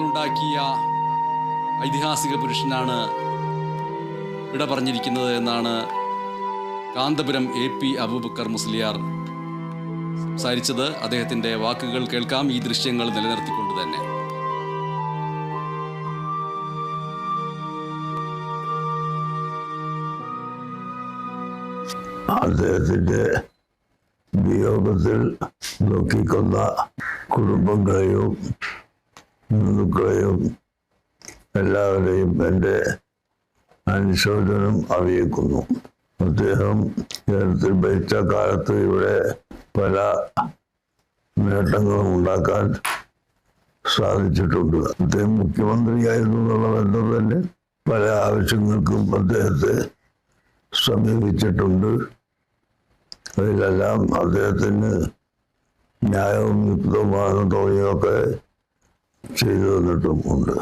ഉണ്ടാക്കിയ ഐതിഹാസിക പുരുഷനാണ് ഇട പറഞ്ഞിരിക്കുന്നത് എന്നാണ് കാന്തപുരം എ പി അബൂബക്കർ മുസ്ലിയാർ സംസാരിച്ചത്. അദ്ദേഹത്തിന്റെ വാക്കുകൾ കേൾക്കാം. ഈ ദൃശ്യങ്ങൾ നിലനിർത്തിക്കൊണ്ട് തന്നെ. അദ്ദേഹത്തിന്റെ വിയോഗത്തിൽ നോക്കിക്കൊന്ന കുടുംബങ്ങളെയും ബന്ധുക്കളെയും എല്ലാവരെയും എന്റെ അനുശോചനം അറിയിക്കുന്നു. അദ്ദേഹം കേരളത്തിൽ ഭരിച്ച കാലത്ത് ഇവിടെ പല നേട്ടങ്ങളും ഉണ്ടാക്കാൻ സാധിച്ചിട്ടുണ്ട്. അദ്ദേഹം മുഖ്യമന്ത്രിയായിരുന്നു എന്നുള്ള ബന്ധം തന്നെ പല ആവശ്യങ്ങൾക്കും അദ്ദേഹത്തെ സമീപിച്ചിട്ടുണ്ട്. അതിലെല്ലാം അദ്ദേഹത്തിന് ന്യായവും യുക്തവുമാണെന്ന് തോന്നിയൊക്കെ ചെയ്തു തന്നിട്ടും ഉണ്ട്